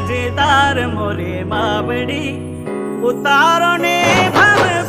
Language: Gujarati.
મજેદાર મોરે માવડી ઉતારો ને ભાવ